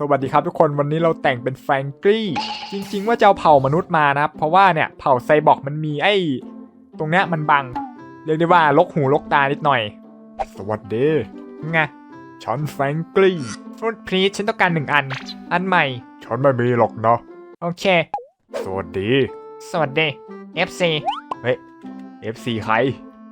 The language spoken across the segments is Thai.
สวัสดีครับทุกคนวันนี้เราแต่งเป็นแฟรงกี้จริง ๆ ว่าจะเอาเผ่ามนุษย์มานะครับ เพราะว่าเนี่ยเผ่าไซบอร์กมันมีไอ้ ตรงเนี้ยมันบัง เรียกได้ว่าลกหูลกตานิดหน่อย สวัสดีไงฉันแฟรงกี้ฟรุตพลีสฉันต้องการหนึ่งอัน อันใหม่ ฉันไม่มีหรอกนะโอเค สวัสดี สวัสดี FC เฮ้ย FC ใคร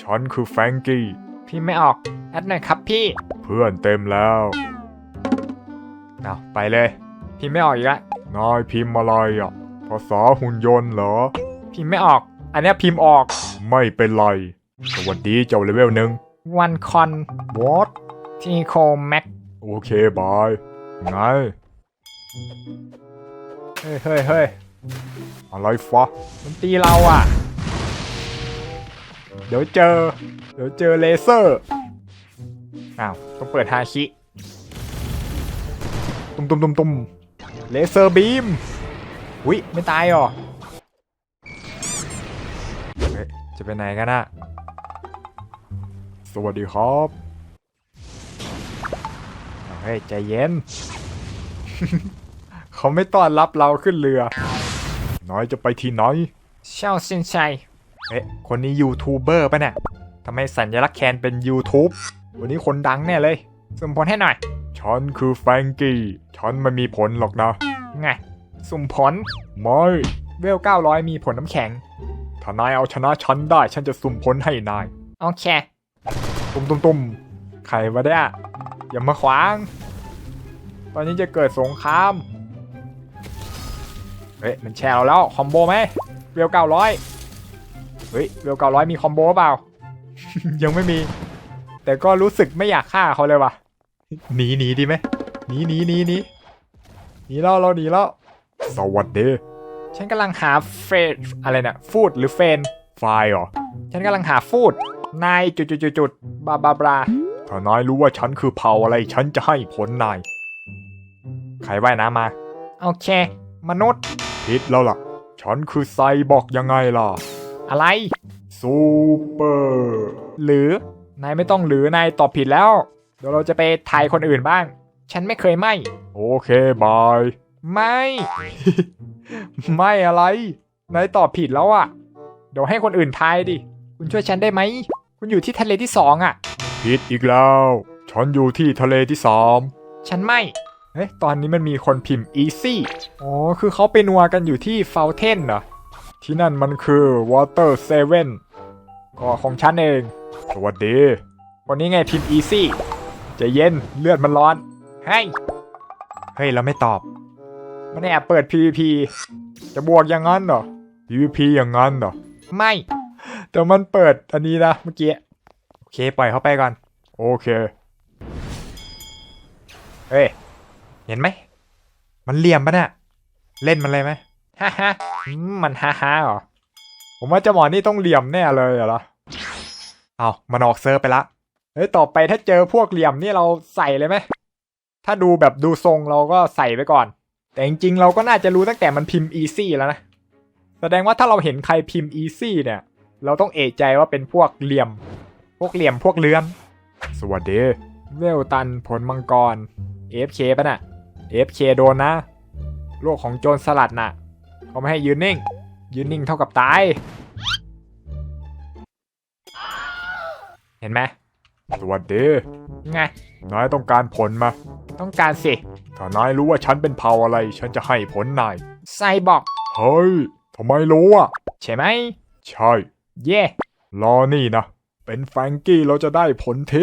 ฉันคือแฟรงกี้พี่ไม่ออกแอดหน่อยครับพี่ เพื่อนเต็มแล้ว เอาไปเลย พิมพ์ไม่ออกอีกละนายพิมพ์อะไรอะ ภาษาหุ่นยนต์เหรอ พิมพ์ไม่ออก อันเนี้ยพิมพ์ออก ไม่เป็นไร สวัสดีเจ้าเลเวลหนึ่งวันคอนวอตทีโคแม็ก โอเคบายไงเฮ้ยเฮ้ยเฮ้ยอะไรฟะมันตีเราอะ เดี๋ยวเจอ เดี๋ยวเจอเลเซอร์ อ้าว ต้องเปิดฮาชิ ตุ้มตุ้มตุ้มตุ้มเลเซอร์บีมอุ้ยไม่ตายหรอเฮ้ยจะไปไหนกันอะสวัสดีครับเฮ้ยใจเย็น เขาไม่ต้อนรับเราขึ้นเรือ น้อยจะไปที่ไหนเช่าสินชัยเอ๊ะคนนี้ยูทูบเบอร์ปะเนี่ยทำไมสัญลักษณ์แคนเป็น YouTube วันนี้คนดังแน่เลย สุ่มผลให้หน่อย ฉันคือแฟรงกี้ ฉันไม่มีผลหรอกนะ ไง สุ่มผล ไม่ เวล 900 มีผลน้ำแข็ง ถ้านายเอาชนะฉันได้ ฉันจะสุ่มผลให้นาย โอเค ตุ้มตุ้มตุ้มใครวะเนี่ยอย่ามาขวาง ตอนนี้จะเกิดสงคราม เฮ้ย มันแชร์เราแล้ว คอมโบไหม เวล 900 เฮ้ย เวล 900 มีคอมโบเปล่า ยังไม่มี แต่ก็รู้สึกไม่อยากฆ่าเขาเลยว่ะหนีหนีดีไหมหนีหนีหนีหนีหนีแล้วเราหนีแล้วสวัสดีฉันกำลังหาเฟรอะไรนะฟูดหรือเฟนไฟเหรอฉันกำลังหาฟูดนายจุดจุดจุดจุดบาบาบราถ้านายรู้ว่าฉันคือเผ่าอะไร ฉันจะให้ผลนายใครว่ายน้ำมา โอเค มนุษย์ผิดแล้วล่ะ ฉันคือไซบอร์กยังไงล่ะ อะไร ซูเปอร์ หรือ นายไม่ต้องหรือนายตอบผิดแล้ว เดี๋ยวเราจะไปทายคนอื่นบ้าง ฉันไม่เคยไม่ โอเคบาย ไม่ ไม่อะไร นายตอบผิดแล้วอะ่ะ เดี๋ยวให้คนอื่นทายดิ คุณช่วยฉันได้ไหม คุณอยู่ที่ทะเลที่สองอะ่ะ ผิดอีกแล้ว ฉันอยู่ที่ทะเลที่สามฉันไม่ เฮ้ย ตอนนี้มันมีคนพิมพ์ easy อ๋อ คือเขาไปนัวกันอยู่ที่ fountain เหรอ ที่นั่นมันคือ water seven ก็ของฉันเอง สวัสดี วันนี้ไงพิมพ์ easy ใจะเย็นเลือดมันร้อนให้เฮ้ยเราไม่ตอบ มันแอบเปิด PVP จะบวกอย่างนั้นเหรอ PVP อย่างนั้นเหรอ ไม่ แต่มันเปิดอันนี้นะเมื่อกี้โอเคปล่อยเขาไปก่อน โอเคเฮ้ยเห็นไหม มันเหลี่ยมปะเนี่ยเล่นมันเลยไหมฮ่าฮ่าอืมมันฮ่าฮ่าเหรอผมว่าเจ้าหมอนี่ต้องเหลี่ยมแน่เลยเหรอ เอามันออกเซิร์ฟไปละเฮ้ยต่อไปถ้าเจอพวกเหลี่ยมนี่เราใส่เลยไหมถ้าดูแบบดูทรงเราก็ใส่ไปก่อน แต่จริงๆเราก็น่าจะรู้ตั้งแต่มันพิมพ์ easy แล้วนะแสดงว่าถ้าเราเห็นใครพิมพ์ easy เนี่ย เราต้องเอะใจว่าเป็นพวกเหลี่ยม พวกเหลี่ยมพวกเลือนสวัสดีเวลตันผลมังกร AFK ปะน่ะ AFK โดนนะ โลกของโจรสลัดน่ะเขาไม่ให้ยืนนิ่ง ยืนนิ่งเท่ากับตาย เห็นไหมสวัสดี ไง นายต้องการผลมา ต้องการสิ ถ้านายรู้ว่าฉันเป็นเผ่าอะไร ฉันจะให้ผลนาย ไซบอกเฮ้ยทำไมรู้อะ ใช่ไหม ใช่ เย่รอนี่นะ เป็นแฟรงกี้เราจะได้ผลเท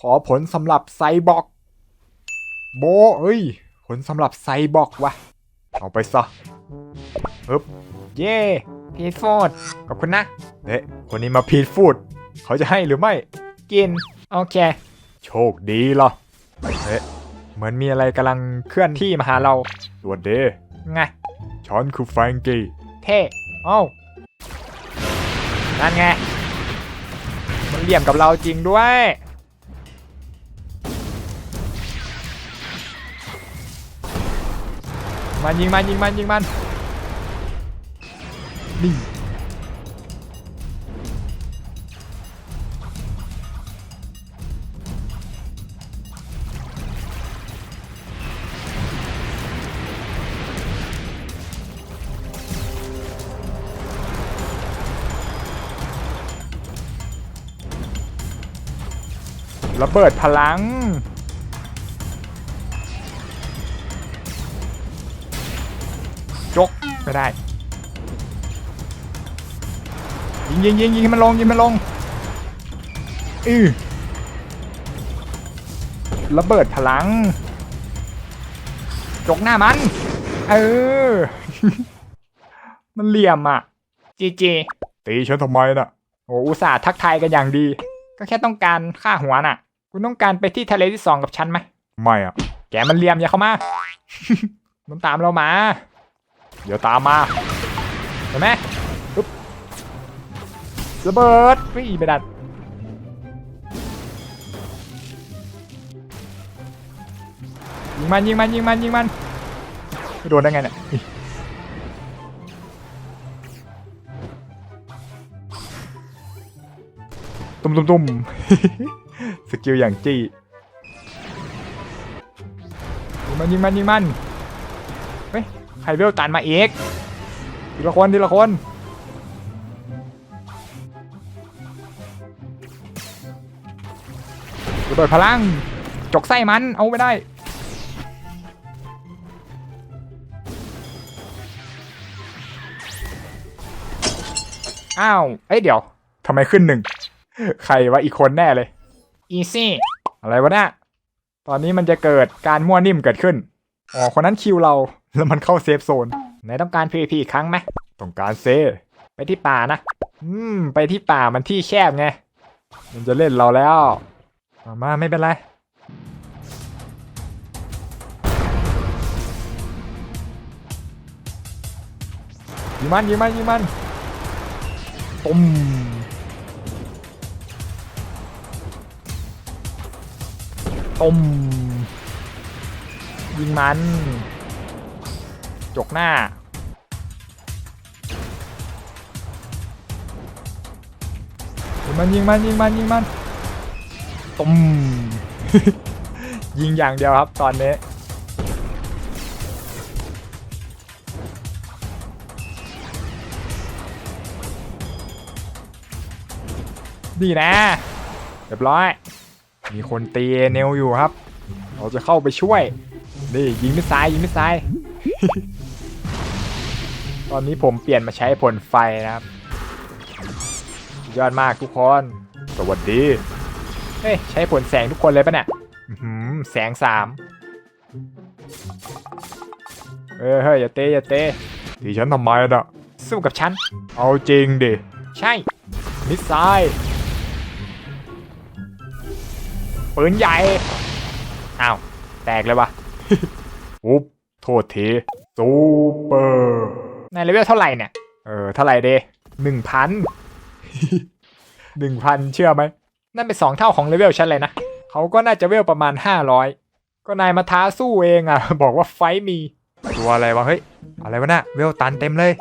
ขอผลสำหรับไซบอกโบเอ้ย ผลสำหรับไซบอกวะ เอาไปซะฮึบเย่พีทฟูดขอบคุณนะเด็คนนี้มาพีทฟูด เขาจะให้หรือไม่ กิน โอเค โชคดีล่ะเอ๊ะเหมือนมีอะไรกำลังเคลื่อนที่มาหาเราสวัสดีไงฉันคือแฟรงกี้เท่เอ้านั่นไง มันเหลี่ยมกับเราจริงด้วย มันยิงมันยิงมันยิงมัน นี่ ระเบิดพลัง จกไม่ได้ ยิงยิงยิงยิงให้มันลงยิงให้มันลงอือระเบิดพลัง จกหน้ามัน เออ มันเหลี่ยมอะ จีจีตีฉันทำไมน่ะ โอ้อุตส่าห์ทักทายกันอย่างดี ก็แค่ต้องการฆ่าหัวน่ะ คุณต้องการไปที่ทะเลที่สองกับฉันไหมไม่อะแกมันเหลี่ยมอย่าเข้ามา มันตามเรามา เดี๋ยวตามมาเห็นไหมปึ๊บระเบิดวิ่งไปดันยิงมันยิงมันยิงมันยิงมันไม่โดนได้ไงเนี่ยอิตุ้มตุ้มตุ้ม สกิลอย่างจี้ยิงมันยิงมันยิงมันเฮ้ยใครเวลตันมาเอกทีละคนทีละคนระเบิดพลัง จกไส้มัน เอาไม่ได้ อ้าว เอ้ยเดี๋ยวทำไมขึ้นหนึ่ง ใครวะอีกคนแน่เลย อีซี่อะไรวะเนี่ยตอนนี้มันจะเกิดการมั่วนิ่มเกิดขึ้นอ๋อคนนั้นคิวเราแล้วมันเข้าเซฟโซนไหนต้องการ PVP อีกครั้งไหมต้องการเซไปที่ป่านะ อืม ไปที่ป่ามันที่แคบไง มันจะเล่นเราแล้ว มามาไม่เป็นไร ยิงมันยิงมันยิงมันตุ้ม ตุ้มยิงมัน จกหน้า ยิงมันยิงมันยิงมันยิงมันตุ้มยิงอย่างเดียวครับตอนนี้ดีนะเรียบร้อย มีคนตีเนลอยู่ครับ เราจะเข้าไปช่วย นี่ยิงไม่ซ้ายยิงไม่ซ้าย ตอนนี้ผมเปลี่ยนมาใช้ผลไฟนะครับ ยอดมากทุกคน สวัสดี เฮ้ยใช้ผลแสงทุกคนเลยปะเนี่ยแสงสามเฮ้ยเฮ้ยอย่าเตะอย่าเตะที่ฉันทำไมน่ะสู้กับฉัน เอาจริงดิ ใช่ มิสไซล์ ปืนใหญ่อ้าวแตกเลยวะอุ๊บโทษทีซูเปอร์ในเลเวลเท่าไหร่เนี่ย เออเท่าไหร่เดหนึ่งพันหนึ่งพันเชื่อไหม นั่นเป็นสองเท่าของเลเวลฉันเลยนะ เขาก็น่าจะเวลประมาณห้าร้อยก็นายมาท้าสู้เองอะ บอกว่าไฟท์มี ตัวอะไรวะ เฮ้ย อะไรวะน่ะเวลตันเต็มเลย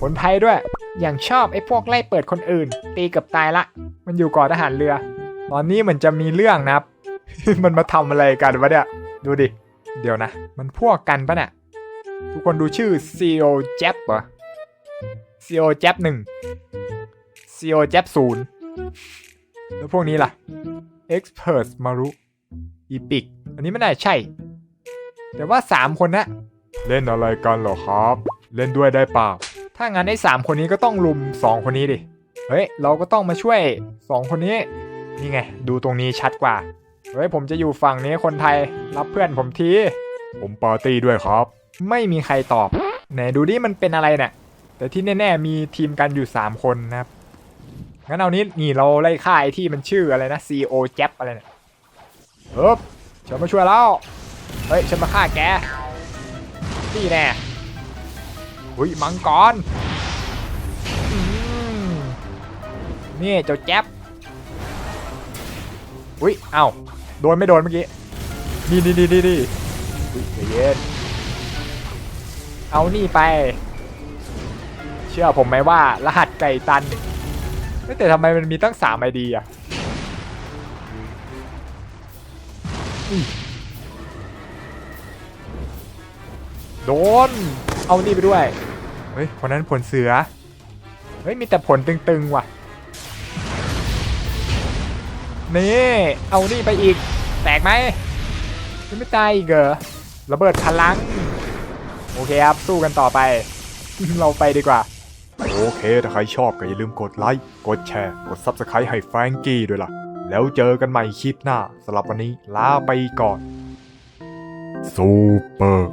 คนไทยด้วย อย่างชอบไอ้พวกไล่เปิดคนอื่น ตีเกับตายละ มันอยู่ก่อนทหารเรือ ตอนนี้เหมือนจะมีเรื่องนะครับ มันมาทำอะไรกันวะเนี่ย ดูดิ เดี๋ยวนะ มันพวกกันปะเนี่ย ทุกคนดูชื่อ CEO j a p เหรอ CEO j a p หนึ่ง CEO j a p ศูนย์แล้วพวกนี้ล่ะ Expert มารุ Epic อันนี้ไม่น่าใช่ แต่ว่า 3 คนนะ เล่นอะไรกันเหรอครับ เล่นด้วยได้เปล่า ถ้างั้นไอ้สามคนนี้ก็ต้องลุม 2 คนนี้ดิ เฮ้ย เราก็ต้องมาช่วย 2 คนนี้ นี่ไง ดูตรงนี้ชัดกว่า เฮ้ยผมจะอยู่ฝั่งนี้คนไทยรับเพื่อนผมที ผมปาร์ตี้ด้วยครับ ไม่มีใครตอบไหนดูดิมันเป็นอะไรเนี่ยแต่ที่แน่ๆมีทีมกันอยู่ 3 คนนะครับงั้นเอานี้นี่เราไล่ฆ่าไอ้ที่มันชื่ออะไรนะ CEO แจ๊บอะไรเนี่ยเฮ้ยฉันมาช่วยแล้วเฮ้ยฉันมาฆ่าแกนี่แน่หุยมังกรอืมนี่เจ้าแจ๊บอุ้ย เอ้า โดนไม่โดนเมื่อกี้นี่นี่นี่นี่นี่เย็นเอานี่ไป เชื่อผมไหมว่ารหัสไก่ตันเฮ้ยแต่ทำไมมันมีตั้งสามไอดีอะอุ๊ยโดน เอานี่ไปด้วย เฮ้ยคนนั้นผลเสือ เฮ้ย มีแต่ผลตึงๆว่ะ นี่ เอานี่ไปอีก แตกไหมยังไม่ตายอีกเหรอระเบิดพลัง โอเคครับ สู้กันต่อไป เราไปดีกว่า โอเค ถ้าใครชอบก็อย่าลืมกดไลค์ กดแชร์ กด Subscribe ให้แฟรงกี้ด้วยล่ะ แล้วเจอกันใหม่คลิปหน้าสำหรับวันนี้ลาไปก่อนซูเปอร์